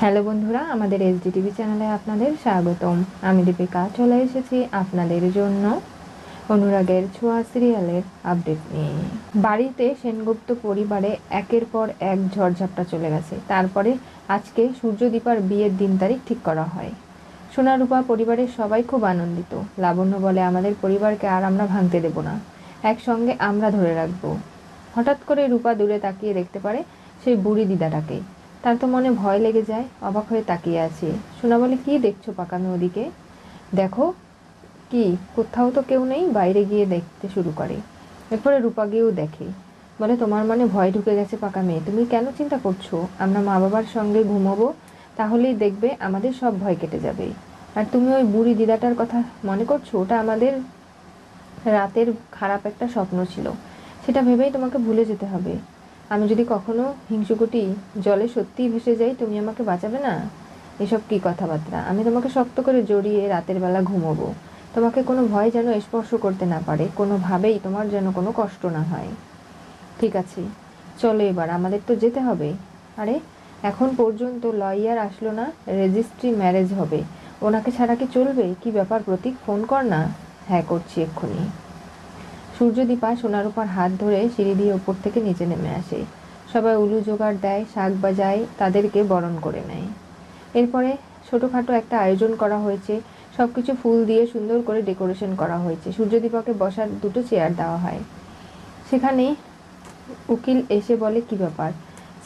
Hello বন্ধুরা, আমাদের SD TV চ্যানেলে আপনাদের স্বাগতম। আমি দীপিকা, চলে এসেছি আপনাদের জন্য অনুরাগের ছোঁয়া সিরিয়ালের আপডেট নিয়ে। বাড়িতে সেনগুপ্ত পরিবারে একের পর এক ঝড়ঝাপটা চলে গেছে। তারপরে আজকে সূর্যদীপার বিয়ের দিন তারিখ ঠিক করা হয়। সোনারূপা পরিবারের সবাই খুব আনন্দিত। লাবণ্য বলে, আমাদের পরিবারকে আর আমরা ভাঙতে দেব না। একসঙ্গে আমরা ধরে রাখব। হঠাৎ করে রূপা দূরে তাকিয়ে দেখতে পারে সেই বুড়ি দিদাটাকে। তার তো মনে ভয় লেগে যায়, অবাক হয়ে তাকিয়ে আছে। সোনা বলে কি দেখছ পাকামি ওদিকে? দেখো, কি, কোথাও তো কেউ নেই, বাইরে গিয়ে দেখতে শুরু করে। এরপরে রূপা গিয়েও দেখে। বলে, তোমার মনে ভয় ঢুকে গেছে পাকা মেয়ে, তুমি কেন চিন্তা করছ? আমরা মা বাবার সঙ্গে ঘুমোবো, তাহলেই দেখবে আমাদের সব ভয় কেটে যাবে। আর তুমি ওই বুড়ি দিদাটার কথা মনে করছ? ওটা আমাদের রাতের খারাপ একটা স্বপ্ন ছিল। সেটা ভেবেই তোমাকে ভুলে যেতে হবে। আমি যদি কখনো হিংসুকুটি জলে সত্যিই ভেসে যাই, তুমি আমাকে বাঁচাবে না? এসব কি কথাবার্তা? আমি তোমাকে শক্ত করে জড়িয়ে রাতের বেলা ঘুমোবো। তোমাকে কোনো ভয় যেন স্পর্শ করতে না পারে, কোনোভাবেই তোমার যেন কোনো কষ্ট না হয়। ঠিক আছে, চলো এবার, আমাদের তো যেতে হবে। আরে, এখন পর্যন্ত লয়ার আসলো না, রেজিস্ট্রি ম্যারেজ হবে। ওনাকে ছাড়া কি চলবে? কি ব্যাপার প্রতীক? ফোন কর না। হ্যাঁ করছি এক্ষুনি। সূর্যদীপা সোনারূপার হাত ধরে সিঁড়ি দিয়ে ওপর থেকে নিচে নেমে আসে। সবাই উলু জোগাড় দেয়, শাক বাজায়, তাদেরকে বরণ করে নেয়। এরপরে ছোটোখাটো একটা আয়োজন করা হয়েছে। সব কিছু ফুল দিয়ে সুন্দর করে ডেকোরেশন করা হয়েছে। সূর্যদীপাকে বসার দুটো চেয়ার দেওয়া হয়। সেখানে উকিল এসে বলে, কি ব্যাপার?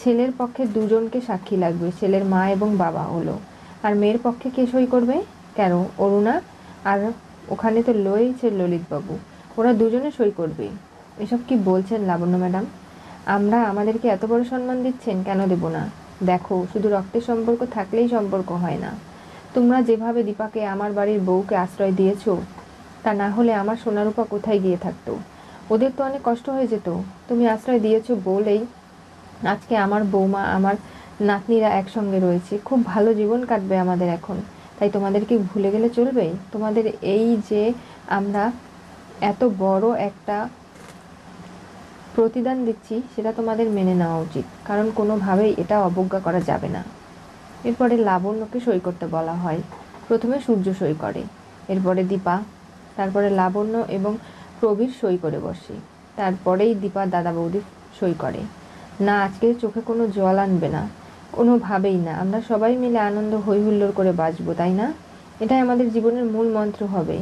ছেলের পক্ষে দুজনকে সাক্ষী লাগবে, ছেলের মা এবং বাবা হলো। আর মেয়ের পক্ষে কে সই করবে? কেন, অরুণা? আর ওখানে তো লয়েছে ললিতবাবু। ওরা দুজনে সই করবে। এসব কি বলছেন লাবণ্য ম্যাডাম? আমরা আমাদেরকে এত বড় সম্মান দিচ্ছেন কেন দেব না? দেখো, শুধু রক্তের সম্পর্ক থাকলেই সম্পর্ক হয় না। তোমরা যেভাবে দীপাকে আমার বাড়ির বউকে আশ্রয় দিয়েছ, তা না হলে আমার সোনারূপা কোথায় গিয়ে থাকতো? ওদের তো অনেক কষ্ট হয়ে যেত। তুমি আশ্রয় দিয়েছ বলেই আজকে আমার বৌমা, আমার নাতনিরা একসঙ্গে রয়েছে। খুব ভালো জীবন কাটবে আমাদের এখন। তাই তোমাদেরকে ভুলে গেলে চলবে? তোমাদের এই যে আমরা এত বড় একটা প্রতিদান দিচ্ছি, সেটা তোমাদের মেনে নেওয়া উচিত। কারণ কোনোভাবেই এটা অবজ্ঞা করা যাবে না। এরপরে লাবণ্যকে সই করতে বলা হয়। প্রথমে সূর্য সই করে, এরপরে দীপা, তারপরে লাবণ্য এবং প্রবীর সই করে বসে, তারপরেই দীপা দাদা বৌদি সই করে। না, আজকে চোখে কোনো জল আনবে না। কোনোভাবেই না। আমরা সবাই মিলে আনন্দ হৈ হুল্লোড় করে বাঁচবো, তাই না? এটাই আমাদের জীবনের মূল মন্ত্র হবে।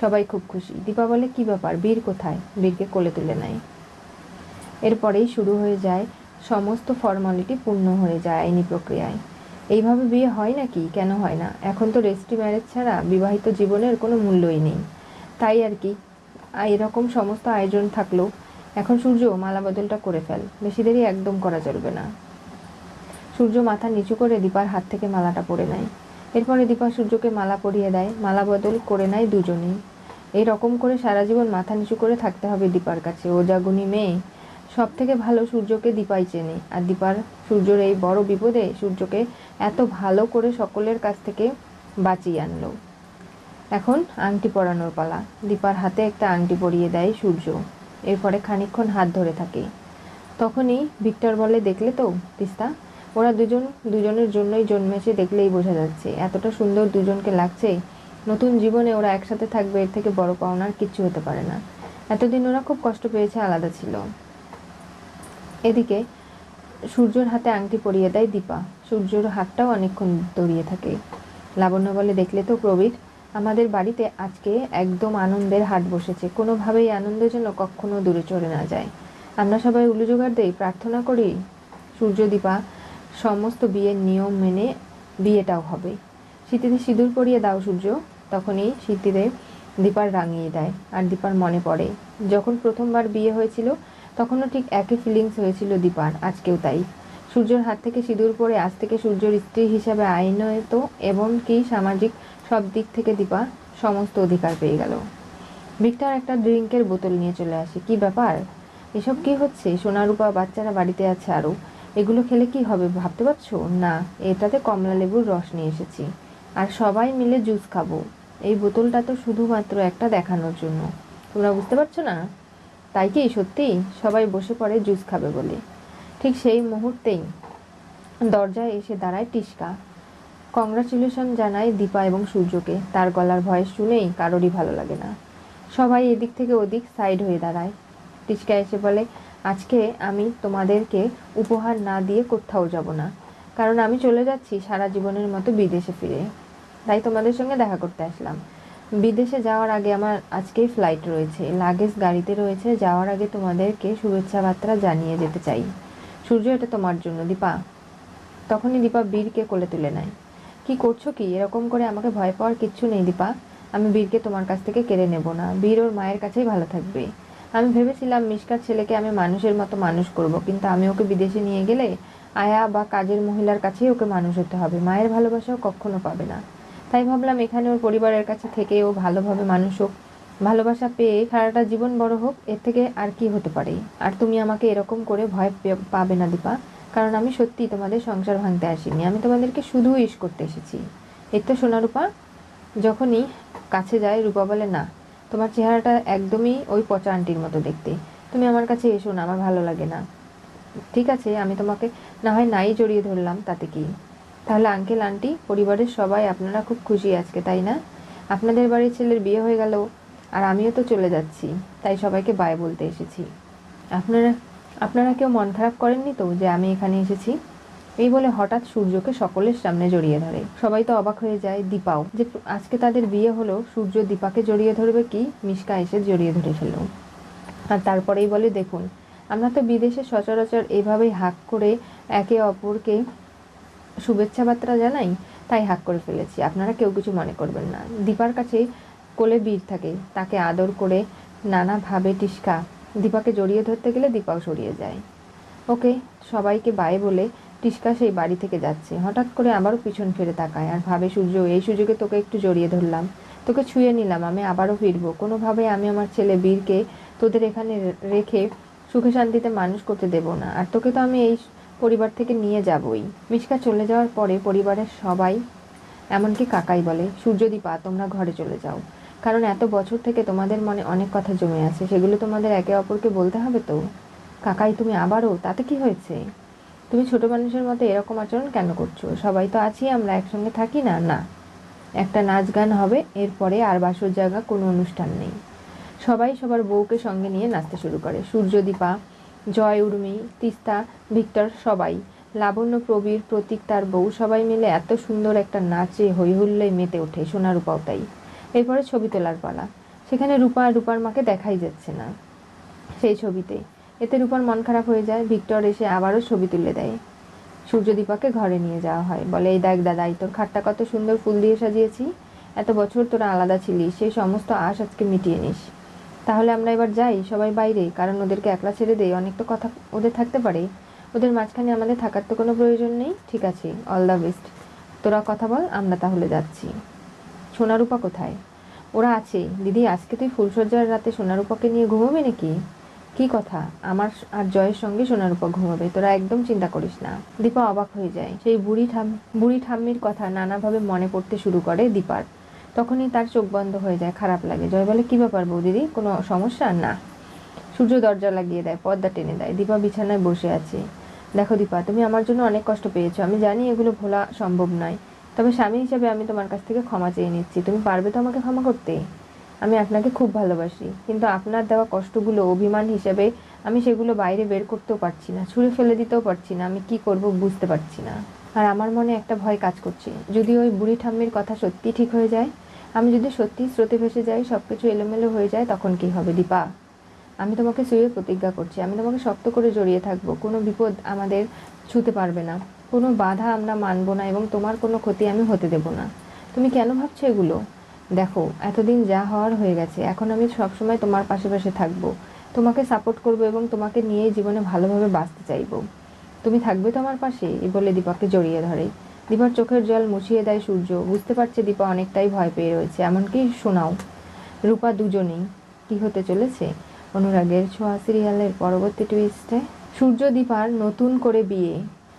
সবাই খুব খুশি। দীপা বলে, কী ব্যাপার? বীর কোথায়? বীরকে কোলে তুলে নেয়। এরপরেই শুরু হয়ে যায়, সমস্ত ফর্মালিটি পূর্ণ হয়ে যায় আইনি প্রক্রিয়ায়। এইভাবে বিয়ে হয় নাকি? কেন হয় না? এখন তো রেজিস্ট্রি ম্যারেজ ছাড়া বিবাহিত জীবনের কোনো মূল্যই নেই। তাই আর কি, এরকম সমস্ত আয়োজন থাকলেও এখন সূর্য মালা বদলটা করে ফেল। বেশি দেরি একদম করা চলবে না। সূর্য মাথা নিচু করে দীপার হাত থেকে মালাটা পরে নেয়। এরপরে দীপা সূর্যকে মালা পরিয়ে দেয়, মালা বদল করে নেয় দুজনেই। এই রকম করে সারা জীবন মাথা নিচু করে থাকতে হবে দীপার কাছে। ও জাগুনি মেয়ে সব থেকে ভালো সূর্যকে দীপাই চেনে। আর দীপার সূর্যর এই বড় বিপদে সূর্যকে এত ভালো করে সকলের কাছ থেকে বাঁচিয়ে আনলো। এখন আংটি পরানোর পালা। দীপার হাতে একটা আংটি পরিয়ে দেয় সূর্য। এরপরে খানিকক্ষণ হাত ধরে থাকে। তখনই ভিক্টর বলে, দেখলে তো, তিস্তা? ওরা দুজন, দুজনের জন্যই জন্মেছে দেখলেই বোঝা যাচ্ছে। এতটা সুন্দর দুজনকে লাগছে, নতুন জীবনে ওরা একসাথে থাকবে, এর থেকে বড় পাওনার কিচ্ছু হতে পারে না। এতদিন ওরা খুব কষ্ট পেয়েছে, আলাদা ছিল। এদিকে সূর্যর হাতে আংটি পরিয়ে দেয় দীপা। সূর্যর হাতটাও অনেকক্ষণ দড়িয়ে থাকে। লাবণ্য বলে, দেখলে তো প্রবীর, আমাদের বাড়িতে আজকে একদম আনন্দের হাট বসেছে। কোনোভাবেই আনন্দ যেন কখনো দূরে চলে না যায়। আমরা সবাই উলুজোগাড় দেই, প্রার্থনা করি। সূর্য, দীপা সমস্ত বিয়ের নিয়ম মেনে বিয়েটাও হবে। শীতিতে সিঁদুর পরিয়ে দাও সূর্য। তখনই শীতিতে দীপার রাঙিয়ে দেয় আর দীপার মনে পড়ে। যখন প্রথমবার বিয়ে হয়েছিল, তখনও ঠিক একই ফিলিংস হয়েছিল দীপার। আজকেও তাই। সূর্যর হাত থেকে সিঁদুর পরে আজ থেকে সূর্যর স্ত্রী হিসাবে আইনত এবং কি সামাজিক সব দিক থেকে দীপা সমস্ত অধিকার পেয়ে গেল। ভিক্টর একটা ড্রিঙ্কের বোতল নিয়ে চলে আসে। কি ব্যাপার? এসব কি হচ্ছে? সোনারূপা, বাচ্চারা বাড়িতে আছে আরও। এগুলো খেলে কি হবে ভাবতে পারছ? না, এটাতে কমলা লেবুর রস নিয়ে এসেছি। আর সবাই মিলে জুস খাব। এই বোতলটা তো শুধুমাত্র একটা দেখানোর জন্য। তোমরা বুঝতে পারছ না? তাই কি সত্যি? সবাই বসে পড়ে জুস খাবে বলে। ঠিক সেই মুহূর্তেই দরজায় এসে দাঁড়ায় টিস্কা কংগ্রাচুলেশন জানায় দীপা এবং সূর্যকে। তার গলার ভয়েস শুনেই কারোরই ভালো লাগে না। সবাই এদিক থেকে ওদিক সাইড হয়ে দাঁড়ায়। টিস্কা এসে বলে আজকে আমি তোমাদেরকে উপহার না দিয়ে কোথাও যাব না। কারণ আমি চলে যাচ্ছি সারা জীবনের মতো বিদেশে ফিরে। তাই তোমাদের সঙ্গে দেখা করতে আসলাম। বিদেশে যাওয়ার আগে আমার আজকেই ফ্লাইট রয়েছে। লাগেজ গাড়িতে রয়েছে। যাওয়ার আগে তোমাদেরকে শুভেচ্ছা বার্তা জানিয়ে যেতে চাই। সূর্য, এটা তোমার জন্য। দীপা, তখনই দীপা বীরকে কোলে তুলে নেয়। কি করছ কি? এরকম করে আমাকে ভয় পাওয়ার কিচ্ছু নেই দীপা। আমি বীরকে তোমার কাছ থেকে কেড়ে নেব না। বীর ওর মায়ের কাছেই ভালো থাকবে। আমি ভেবেছিলাম মিশকার ছেলেকে আমি মানুষের মতো মানুষ করব, কিন্তু আমি ওকে বিদেশে নিয়ে গেলে আয়া বা কাজের মহিলার কাছেই ওকে মানুষ হতে হবে। মায়ের ভালোবাসাও কখনো পাবে না। তাই ভাবলাম এখানে ওর পরিবারের কাছে থেকে ও ভালোভাবে মানুষ হোক। ভালোবাসা পেয়ে সারাটা জীবন বড় হোক, এর থেকে আর কি হতে পারে? আর তুমি আমাকে এরকম করে ভয় পাবে না দীপা, কারণ আমি সত্যি তোমাদের সংসার ভাঙতে আসিনি। আমি তোমাদেরকে শুধু ইস করতে এসেছি। এর তো সোনা রূপা যখনই কাছে যায় রূপা বলে, না তোমার চেহারাটা একদমই ওই পচা আন্টির মতো দেখতে। তুমি আমার কাছে এসো না, আমার ভালো লাগে না। ঠিক আছে, আমি তোমাকে না হয় নাই জড়িয়ে ধরলাম তাতে কি? তাহলে আঙ্কেল, আন্টি, পরিবারের সবাই আপনারা খুব খুশি আজকে, তাই না? আপনাদের বাড়ির ছেলের বিয়ে হয়ে গেল, আর আমিও তো চলে যাচ্ছি, তাই সবাইকে বাই বলতে এসেছি। আপনারা আপনারা কেউ মন খারাপ করেননি তো যে আমি এখানে এসেছি? এই বলে হঠাৎ সূর্যকে সকলের সামনে জড়িয়ে ধরে। সবাই তো অবাক হয়ে যায় দীপাও। যে আজকে তাদের বিয়ে হলো, সূর্য দীপাকে জড়িয়ে ধরবে কি? মিশকা এসে জড়িয়ে ধরে ফেলল। আর তারপরেই বলে, দেখুন, আমরা তো বিদেশে সচরাচর এভাবেই হাক করে একে অপরকে শুভেচ্ছা বার্তা জানাই, তাই হাক করে ফেলেছি। আপনারা কেউ কিছু মনে করবেন না। দীপার কাছে কোলে বীর থাকে, তাকে আদর করে নানাভাবে টিস্কা। দীপাকে জড়িয়ে ধরতে গেলে দীপাও সরিয়ে যায়। ওকে সবাইকে বাই বলে টিস্কা সেই বাড়ি থেকে যাচ্ছে। হঠাৎ করে আবারও পিছন ফিরে তাকায় আর ভাবে, সূর্য, এই সুযোগে তোকে একটু জড়িয়ে ধরলাম। তোকে ছুঁয়ে নিলাম, আমি আবারও ফিরবো। কোনোভাবে আমি আমার ছেলে বীরকে তোদের এখানে রেখে সুখে শান্তিতে মানুষ করতে দেব না। আর তোকে তো আমি এই পরিবার থেকে নিয়ে যাবই। মিশকা চলে যাওয়ার পরে পরিবারের সবাই এমনকি কাকাই বলে সূর্যদীপা তোমরা ঘরে চলে যাও। কারণ এত বছর থেকে তোমাদের মনে অনেক কথা জমে আছে। সেগুলো তোমাদের একে অপরকে বলতে হবে তো? কাকাই, তুমি আবারও? তাতে কি হয়েছে? তুমি ছোট মানুষের মতো এরকম আচরণ কেন করছ? সবাই তো আছি, আমরা একসঙ্গে থাকি না না। একটা নাচ গান হবে, এরপরে আর বাসর জায়গা কোনো অনুষ্ঠান নেই। সবাই সবার বউকে সঙ্গে নিয়ে নাচতে শুরু করে। সূর্যদীপা, জয় উর্মি, তিস্তা, ভিক্টর সবাই, লাবণ্য প্রবীর, প্রতীক তার বউ সবাই মিলে এত সুন্দর একটা নাচে হৈহুল্লোয় মেতে ওঠে সোনা রূপাও তাই এরপরে ছবি তোলার পালা। সেখানে রূপা রূপার মাকে দেখাই যাচ্ছে না। সেই ছবিতে এতে রূপার মন খারাপ হয়ে যায়। ভিক্টর এসে আবারও ছবি তুলে দেয়। সূর্যদীপাকে ঘরে নিয়ে যাওয়া হয়। বলে, এই দেখ দাদাই, তোর খাটটা কত সুন্দর ফুল দিয়ে সাজিয়েছি। এত বছর তোরা আলাদা ছিলি সেই সমস্ত আশ আজকে মিটিয়ে নিস। তাহলে আমরা এবার যাই সবাই বাইরে, কারণ ওদেরকে একলা ছেড়ে দেই অনেক তো কথা ওদের থাকতে পারে। ওদের মাঝখানে আমাদের থাকার তো কোনো প্রয়োজন নেই। ঠিক আছে অল দ্য বেস্ট তোরা কথা বল, আমরা তাহলে যাচ্ছি। সোনারূপা কোথায়? ওরা আছে। দিদি, আজকে তুই ফুলসজ্জার রাতে সোনারূপাকে নিয়ে ঘুমাবি নাকি? কি কথা? আমার আর জয়ের সঙ্গে সোনারূপা ঘুমাবে। তোরা একদম চিন্তা করিস না। দীপা অবাক হয়ে যায়। সেই বুড়ি ঠাম বুড়ি ঠাম্মির কথা নানাভাবে মনে পড়তে শুরু করে দীপার। তখনই তার চোখ বন্ধ হয়ে যায়। খারাপ লাগে। জয় বলে, কী ব্যাপার বৌদিদি? কোনো সমস্যা? না। সূর্য দরজা লাগিয়ে দেয়, পর্দা টেনে দেয়। দীপা বিছানায় বসে আছে। দেখো দীপা, তুমি আমার জন্য অনেক কষ্ট পেয়েছ। আমি জানি এগুলো ভোলা সম্ভব নয়। তবে স্বামী হিসাবে আমি তোমার কাছ থেকে ক্ষমা চেয়ে নিচ্ছি। তুমি পারবে তো আমাকে ক্ষমা করতে? আমি আপনাকে খুব ভালোবাসি, কিন্তু আপনার দেওয়া কষ্টগুলো অভিমান হিসেবে আমি সেগুলো বাইরে বের করতেও পারছি না, ছুঁড়ে ফেলে দিতেও পারছি না, আমি কি করব বুঝতে পারছি না। আর আমার মনে একটা ভয় কাজ করছে, যদি ওই বুড়ি ঠাম্মির কথা সত্যি ঠিক হয়ে যায়, আমি যদি সত্যি স্রোতে ভেসে যাই সব কিছু এলোমেলো হয়ে যায়, তখন কি হবে দীপা? আমি তোমাকে শুয়ে প্রতিজ্ঞা করছি, আমি তোমাকে শক্ত করে জড়িয়ে থাকব, কোনো বিপদ আমাদের ছুতে পারবে না, কোনো বাধা আমরা মানবো না এবং তোমার কোনো ক্ষতি আমি হতে দেব না। তুমি কেন ভাবছ এগুলো? দেখো, এতদিন যা হওয়ার হয়ে গেছে, এখন আমি সবসময় তোমার পাশে পাশে থাকব। তোমাকে সাপোর্ট করব এবং তোমাকে নিয়ে জীবনে ভালোভাবে বাঁচতে চাইব। তুমি থাকবে তো আমার পাশে এই বলে দীপাকে জড়িয়ে ধরে। দীপার চোখের জল মুছিয়ে দেয় সূর্য। বুঝতে পারছে দীপা অনেকটাই ভয় পেয়ে রয়েছে। এমনকি শোনাও, রূপা দুজনেই। কি হতে চলেছে? অনুরাগের ছোঁয়া সিরিয়ালের পরবর্তী টুইস্টে সূর্য দীপার নতুন করে বিয়ে।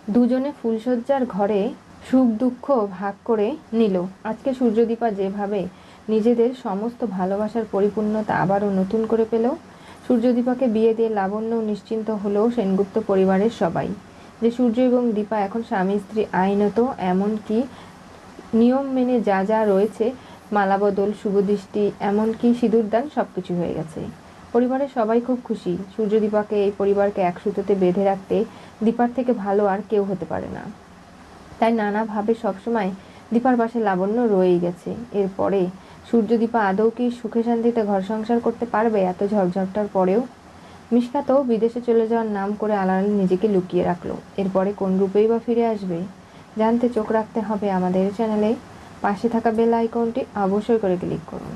দুজনে ফুলশয্যার ঘরে সুখ দুঃখ ভাগ করে নিল। আজকে সূর্যদীপা যেভাবে নিজেদের সমস্ত ভালোবাসার পরিপূর্ণতা আবারও নতুন করে পেল, সূর্যদীপাকে বিয়ে দিয়ে লাবণ্য নিশ্চিন্ত হলেও সেনগুপ্ত পরিবারের সবাই। যে সূর্য এবং দীপা এখন স্বামী, স্ত্রী, আইনত, এমনকি নিয়ম মেনে যা যা রয়েছে, মালাবদল, শুভদৃষ্টি, এমনকি সিঁদুরদান সব কিছু হয়ে গেছে। পরিবারের সবাই খুব খুশি। সূর্যদীপাকে এই পরিবারকে এক সুতোতে বেঁধে রাখতে দীপার থেকে ভালো আর কেউ হতে পারে না। তাই নানাভাবে সবসময় দীপার পাশে লাবণ্য রয়েই গেছে। এরপরে সূর্য দীপা আদৌ কি সুখে শান্তিতে ঘর সংসার করতে পারবে এত ঝড়ঝড়টার পরেও? মিশকা তো বিদেশে চলে যাওয়ার নাম করে আলাল নিজেকে লুকিয়ে রাখল। এরপরে কোন রূপেই বা ফিরে আসবে? জানতে চোখ রাখতে হবে আমাদের চ্যানেলে। পাশে থাকা বেল আইকনটি অবশ্যই করে ক্লিক করুন।